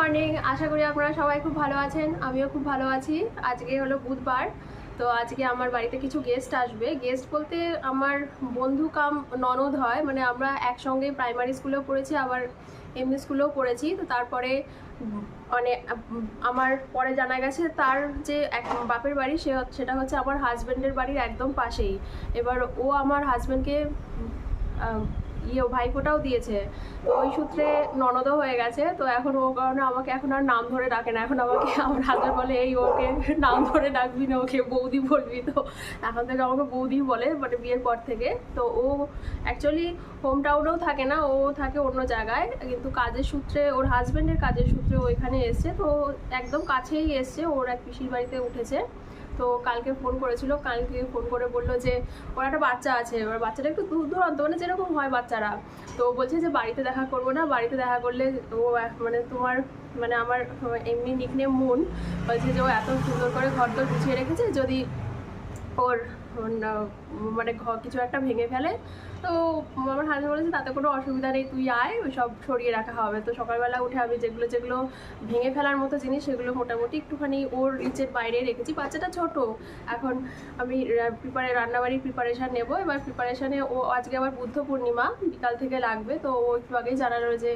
Morning আশা করি আপনারা সবাই খুব ভালো আছেন, আমিও খুব ভালো আছি। আজকে হলো বুধবার, তো আজকে আমার বাড়িতে কিছু গেস্ট আসবে। গেস্ট বলতে আমার বন্ধু কাম ননদ হয় মানে আমরা একসঙ্গে প্রাইমারি স্কুলেও পড়েছি, আবার এমনি স্কুলেও পড়েছি। তো তারপরে মানে আমার পরে জানা গেছে তার যে এক বাপের বাড়ি, সে সেটা হচ্ছে আমার হাজব্যান্ডের বাড়ির একদম পাশেই। এবার ও আমার হাজব্যান্ডকে ইয়ে ভাইফোঁটাও দিয়েছে। তো ওই সূত্রে ননদও হয়ে গেছে, তো এখন ও কারণে আমাকে এখন আর নাম ধরে ডাকে না। এখন আমাকে আমার হাজব্যান্ড বলে, এই ওকে নাম ধরে ডাকবি না, ওকে বৌদি বলবি। তো এখন থেকে আমাকে বৌদি বলে মানে বিয়ের পর থেকে। তো ও অ্যাকচুয়ালি হোম টাউনেও থাকে না, ও থাকে অন্য জায়গায়, কিন্তু কাজের সূত্রে, ওর হাজব্যান্ডের কাজের সূত্রে ও এখানে এসছে। তো একদম কাছেই এসছে, ওর এক পিসির বাড়িতে উঠেছে। তো কালকে ফোন করেছিল, কালকে ফোন করে বলল যে, ওর একটা বাচ্চা আছে ওর বাচ্চাটা একটু দূর, দূরান্ত মানে যেরকম হয় বাচ্চারা। তো বলছে যে, বাড়িতে দেখা করব না, বাড়িতে দেখা করলে ও মানে তোমার মানে আমার এমনি নিকনে মন। বলছে যে, ও এত সুন্দর করে ঘর দর গুছিয়ে রেখেছে, যদি ওর মানে ঘর কিছু একটা ভেঙে ফেলে তো আমার হাজব্যান্ড বলেছে, তাতে কোনো অসুবিধা নেই, তুই আয় ওই সব সরিয়ে রাখা হবে। তো সকালবেলা উঠে আমি যেগুলো যেগুলো ভেঙে ফেলার মতো জিনিস, সেগুলো মোটামুটি একটুখানি ওর রিচের বাইরে রেখেছি। বাচ্চাটা ছোট, এখন আমি প্রিপারে রান্নাবাড়ির প্রিপারেশান নেব। এবার প্রিপারেশানে ও, আজকে আবার বুদ্ধ পূর্ণিমা, বিকাল থেকে লাগবে। তো ও একটু আগেই জানালো যে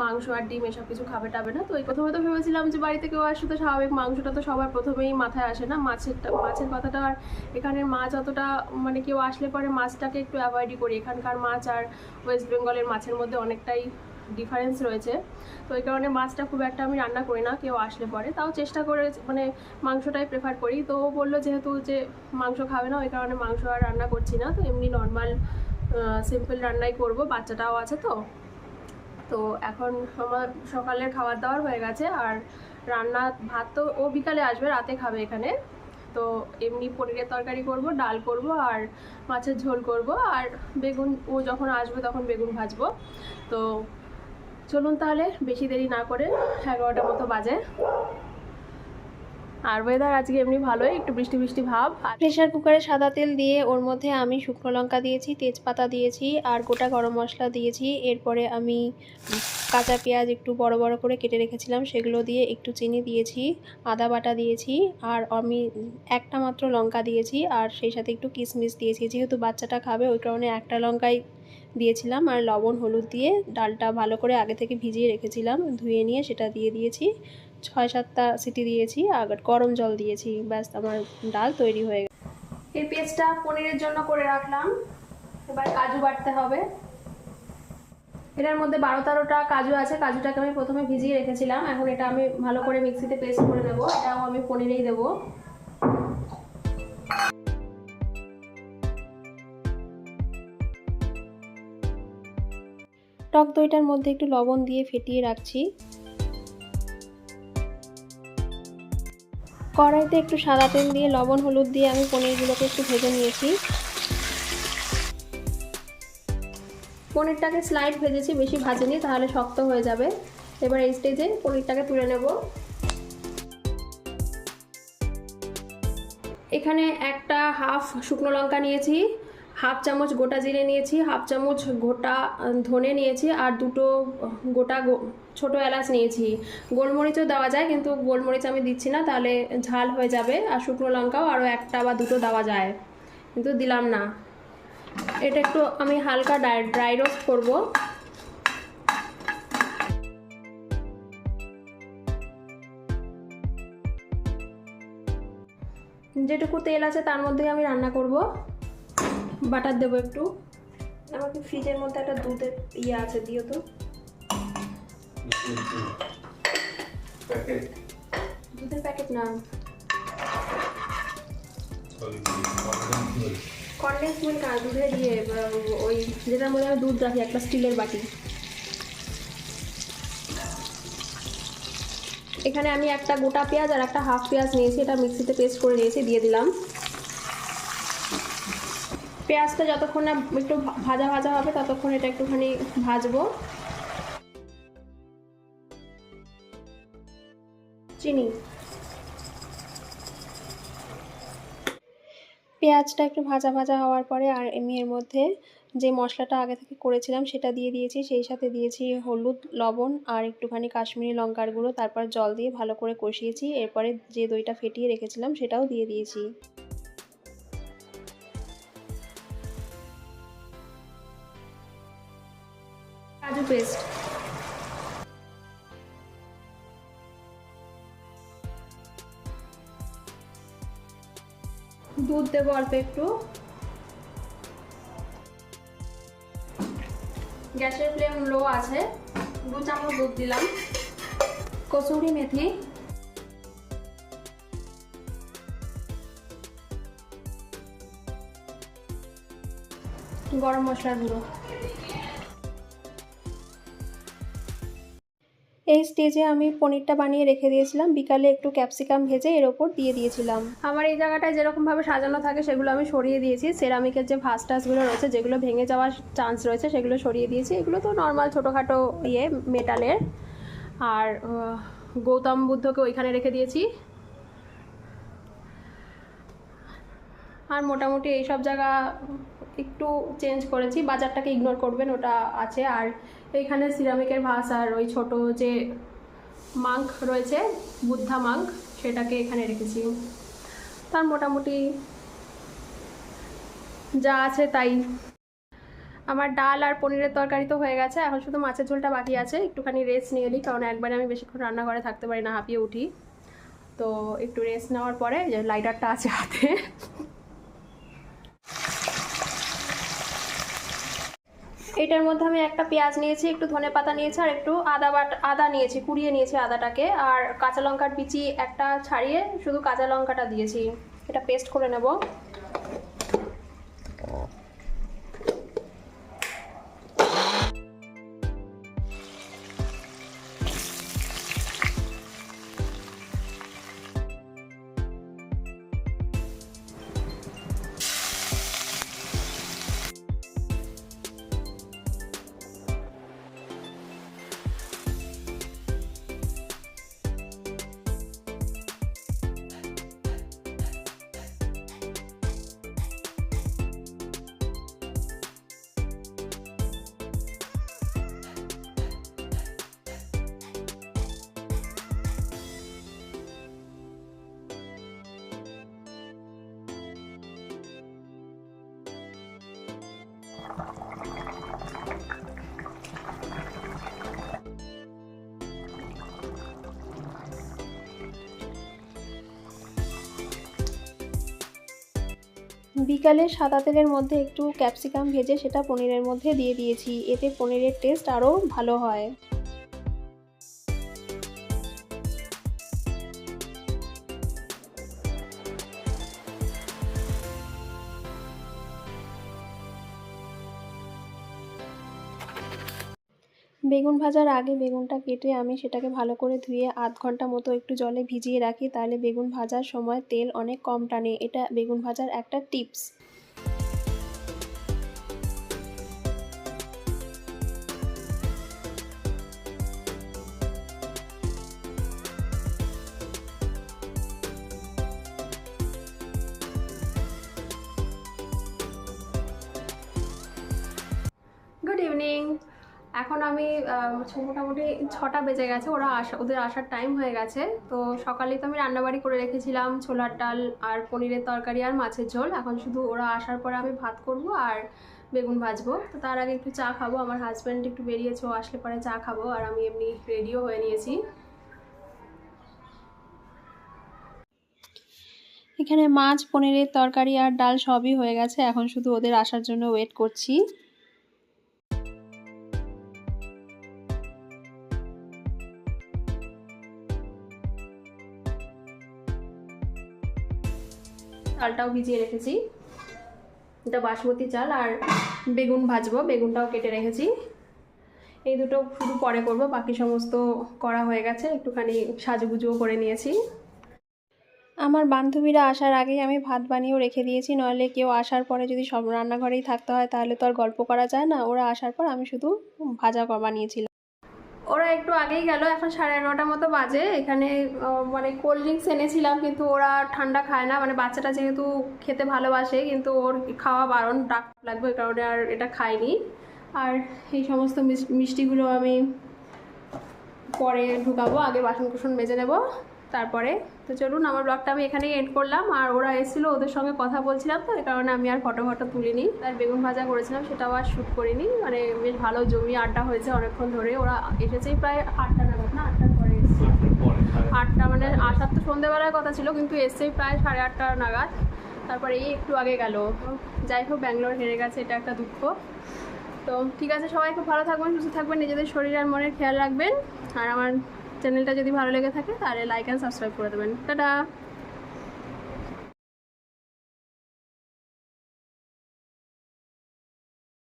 মাংস আর ডিম এসব কিছু খাবে টাবে না। তো এই প্রথমে তো ভেবেছিলাম যে বাড়িতে কেউ আসলে তো স্বাভাবিক মাংসটা তো সবার প্রথমেই মাথায় আসে না। মাছেরটা, মাছের কথাটা আর এখানের মাছ অতটা মানে কেউ আসলে পরে মাছটাকে একটু অ্যাভয়েডই করি। এখানকার মাছ আর ওয়েস্ট বেঙ্গলের মাছের মধ্যে অনেকটাই ডিফারেন্স রয়েছে। তো এই কারণে মাছটা খুব একটা আমি রান্না করি না, কেউ আসলে পরে। তাও চেষ্টা করে মানে মাংসটাই প্রেফার করি। তো ও বলল যেহেতু যে মাংস খাবে না, ওই কারণে মাংস আর রান্না করছি না। তো এমনি নর্মাল সিম্পল রান্নাই করব। বাচ্চাটাও আছে তো। তো এখন আমার সকালের খাবার দাবার হয়ে গেছে। আর রান্না ভাত তো ও বিকালে আসবে, রাতে খাবে এখানে। তো এমনি পনিরের তরকারি করব, ডাল করব আর মাছের ঝোল করব। আর বেগুন, ও যখন আসবে তখন বেগুন ভাজবো। তো চলুন তাহলে, বেশি দেরি না করে এগারোটা মতো বাজে। আর ওয়েদার আজকে এমনি ভালোই, একটু বৃষ্টি বৃষ্টি ভাব। আর প্রেশার কুকারে সাদা তেল দিয়ে ওর মধ্যে আমি শুকনো লঙ্কা দিয়েছি, তেজপাতা দিয়েছি আর গোটা গরম মশলা দিয়েছি। এরপরে আমি কাঁচা পেঁয়াজ একটু বড় বড় করে কেটে রেখেছিলাম, সেগুলো দিয়ে একটু চিনি দিয়েছি, আদা বাটা দিয়েছি আর আমি একটা মাত্র লঙ্কা দিয়েছি আর সেই সাথে একটু কিশমিশ দিয়েছি। যেহেতু বাচ্চাটা খাবে, ওই কারণে একটা লঙ্কাই দিয়েছিলাম আর লবণ, হলুদ দিয়ে ডালটা ভালো করে আগে থেকে ভিজিয়ে রেখেছিলাম, ধুয়ে নিয়ে সেটা দিয়ে দিয়েছি। ছয় সাতটা সিটি দিয়েছি আর গরম জল দিয়েছি। ব্যাস আমার ডাল তৈরি হয়ে গেছে এই পেস্টটা পনিরের জন্য করে রাখলাম। এবার কাজু বাটতে হবে। এটার মধ্যে বারো তেরোটা কাজু আছে। কাজুটাকে আমি প্রথমে ভিজিয়ে রেখেছিলাম। এখন এটা আমি ভালো করে মিক্সিতে পেস্ট করে দেবো এটাও আমি পনিরেই দেবো। টক দইটার মধ্যে একটু লবণ দিয়ে ফেটিয়ে রাখছি। কড়াইতে একটু সাদা তেল দিয়ে, লবণ, হলুদ দিয়ে আমি পনিরগুলোকে একটু ভেজে নিয়েছি। পনিরটাকে স্লাইড ভেজেছি, বেশি ভাজেনি, তাহলে শক্ত হয়ে যাবে। এবার এই স্টেজে পনিরটাকে তুলে নেব। এখানে একটা হাফ শুকনো লঙ্কা নিয়েছি। হাফ চামচ গোটা জিরে নিয়েছি, হাফ চামচ গোটা ধনে নিয়েছি আর দুটো গোটা ছোট এলাচ নিয়েছি। গোলমরিচও দেওয়া যায় কিন্তু গোলমরিচ আমি দিচ্ছি না, তাহলে ঝাল হয়ে যাবে আর শুকনো লঙ্কাও আরও একটা বা দুটো দেওয়া যায়। কিন্তু দিলাম না। এটা একটু আমি হালকা ড্রাই ড্রাই রোস্ট করব। যেটুকু তেল আছে তার মধ্যেই আমি রান্না করব। বাটার দেবো একটু। আমাকে ফ্রিজের মধ্যে একটা দুধের ইয়ে আছে দিও তো। দুধের প্যাকেট না। কনডেন্স মিল্ক না দুধের ইয়ে ওই যেটার মধ্যে আমি দুধ রাখি একটা স্টিলের বাটি। এখানে আমি একটা গোটা পেঁয়াজ আর একটা হাফ পেঁয়াজ নিয়েছি এটা মিক্সিতে পেস্ট করে নিয়েছি দিয়ে দিলাম। পেঁয়াজটা যতক্ষণ না একটু ভাজা ভাজা হবে, ততক্ষণ এটা একটুখানি ভাজবো। চিনি। পেঁয়াজটা একটু ভাজা ভাজা হওয়ার পরে আর আমি এর মধ্যে যে মশলাটা আগে থেকে করেছিলাম, সেটা দিয়ে দিয়েছি। সেই সাথে দিয়েছি হলুদ, লবণ আর একটুখানি কাশ্মীরি লঙ্কার গুঁড়ো। তারপর জল দিয়ে ভালো করে কষিয়েছি। এরপরে যে দইটা ফেটিয়ে রেখেছিলাম, সেটাও দিয়ে দিয়েছি। পেস্ট দুধ দেবো অল্প একটু। গ্যাসের ফ্লেম লো আছে। দু চামচ দুধ দিলাম। কসুরি মেথি। গরম মশলার গুঁড়ো। এই স্টেজে আমি পনিরটা বানিয়ে রেখে দিয়েছিলাম। বিকালে একটু ক্যাপসিকাম ভেজে এর ওপর দিয়ে দিয়েছিলাম। আমার এই জায়গাটায় যেরকমভাবে সাজানো থাকে সেগুলো আমি সরিয়ে দিয়েছি। সেরামিকের যে ভাস টাসগুলো রয়েছে, যেগুলো ভেঙে যাওয়ার চান্স রয়েছে, সেগুলো সরিয়ে দিয়েছি। এগুলো তো নর্মাল ছোটোখাটো ইয়ে মেটালের আর গৌতম বুদ্ধকে ওইখানে রেখে দিয়েছি। আর মোটামুটি এইসব জায়গা একটু চেঞ্জ করেছি, বাজারটাকে ইগনোর করবেন, ওটা আছে। আর এখানে সিরামিকের ভাস আর ওই ছোট যে মাংক রয়েছে, বুদ্ধা মাংক সেটাকে এখানে রেখেছি। তার মোটামুটি যা আছে তাই। আমার ডাল আর পনিরের তরকারি তো হয়ে গেছে, এখন শুধু মাছের ঝোলটা বাকি আছে। একটুখানি রেস্ট নিয়ে নিই, কারণ একবারে আমি বেশিক্ষণ রান্না রান্নাঘরে থাকতে পারি না, হাঁপিয়ে উঠি। তো একটু রেস্ট নেওয়ার পরে যে লাইটারটা আছে হাতে। এটার মধ্যে আমি একটা পেঁয়াজ নিয়েছি, একটু ধনে পাতা নিয়েছি আর একটু আদা বাট, আদা নিয়েছি, কুড়িয়ে নিয়েছি আদাটাকে। আর কাঁচা লঙ্কার বিচি একটা ছাড়িয়ে শুধু কাঁচা লঙ্কাটা দিয়েছি। এটা পেস্ট করে নেব। বিকালে সাদা তেলের মধ্যে একটু ক্যাপসিকাম ভেজে সেটা পনিরের মধ্যে দিয়ে দিয়েছি। এতে পনিরের টেস্ট আরও ভালো হয়। বেগুন ভাজার আগে বেগুনটা কেটে আমি সেটাকে ভালো করে ধুয়ে আধ ঘণ্টা মতো একটু জলে ভিজিয়ে রাখি, তাহলে বেগুন ভাজার সময় তেল অনেক কম টানে। এটা বেগুন ভাজার একটা টিপস। গুড ইভিনিং এখন আমি মোটামুটি ছটা বেজে গেছে, ওরা আসা, ওদের আসার টাইম হয়ে গেছে। তো সকালে তো আমি রান্নাবাড়ি করে রেখেছিলাম, ছোলার ডাল আর পনিরের তরকারি আর মাছের ঝোল। এখন শুধু ওরা আসার পরে আমি ভাত করব আর বেগুন ভাজবো। তো তার আগে একটু চা খাব, আমার হাজব্যান্ড একটু বেরিয়েছে, ও আসলে পরে চা খাব আর আমি এমনি রেডিও হয়ে নিয়েছি। এখানে মাছ, পনিরের তরকারি আর ডাল সবই হয়ে গেছে, এখন শুধু ওদের আসার জন্য ওয়েট করছি। চালটাও ভিজিয়ে রেখেছি। এটা বাসমতি চাল আর বেগুন ভাজবো, বেগুনটাও কেটে রেখেছি। এই দুটো শুধু পরে করব, বাকি সমস্ত করা হয়ে গেছে, একটুখানি সাজুগুজুও করে নিয়েছি। আমার বান্ধবীরা আসার আগেই আমি ভাত বানিয়েও রেখে দিয়েছি, নইলে কেউ আসার পরে যদি সব রান্নাঘরেই থাকতে হয়, তাহলে তো আর গল্প করা যায় না। ওরা আসার পর আমি শুধু ভাজা বানিয়েছিলাম। ওরা একটু আগেই গেল, এখন সাড়ে এগারোটার মতো বাজে। এখানে মানে কোল্ড ড্রিঙ্কস এনেছিলাম, কিন্তু ওরা ঠান্ডা খায় না। মানে বাচ্চাটা যেহেতু খেতে ভালোবাসে, কিন্তু ওর খাওয়া বারণ ডাক লাগবে ওই কারণে আর এটা খায়নি আর এই সমস্ত মিস- মিষ্টিগুলো আমি পরে ঢুকাবো, আগে বাসন কুসন মেজে নেব। তারপরে তো চলুন, আমার ব্লগটা আমি এখানেই এন্ড করলাম। আর ওরা এসেছিল ওদের সঙ্গে কথা বলছিলাম তো, এই কারণে আমি আর ফটো ফটো তুলিনি। আর বেগুন ভাজা করেছিলাম, সেটাও আর শ্যুট করিনি। মানে বেশ ভালো জমি আড্ডা হয়েছে অনেকক্ষণ ধরে। ওরা এসেছেই প্রায় আটটা নাগাদ, না? আটটার পরে এসেছে। আটটা মানে আসার তো সন্ধ্যেবেলার কথা ছিল, কিন্তু এসছেই প্রায় সাড়ে আটটা নাগাদ। তারপরে এই একটু আগে গেল। যাই হোক, ব্যাঙ্গালোর হেরে গেছে, এটা একটা দুঃখ। তো ঠিক আছে, সবাই খুব ভালো থাকবেন, সুস্থ থাকবেন, নিজেদের শরীর আর মনের খেয়াল রাখবেন। আর আমার চ্যানেলটা যদি ভালো লেগে থাকে তাহলে লাইক অ্যান্ড সাবস্ক্রাইব করে দেবেন। টাটা!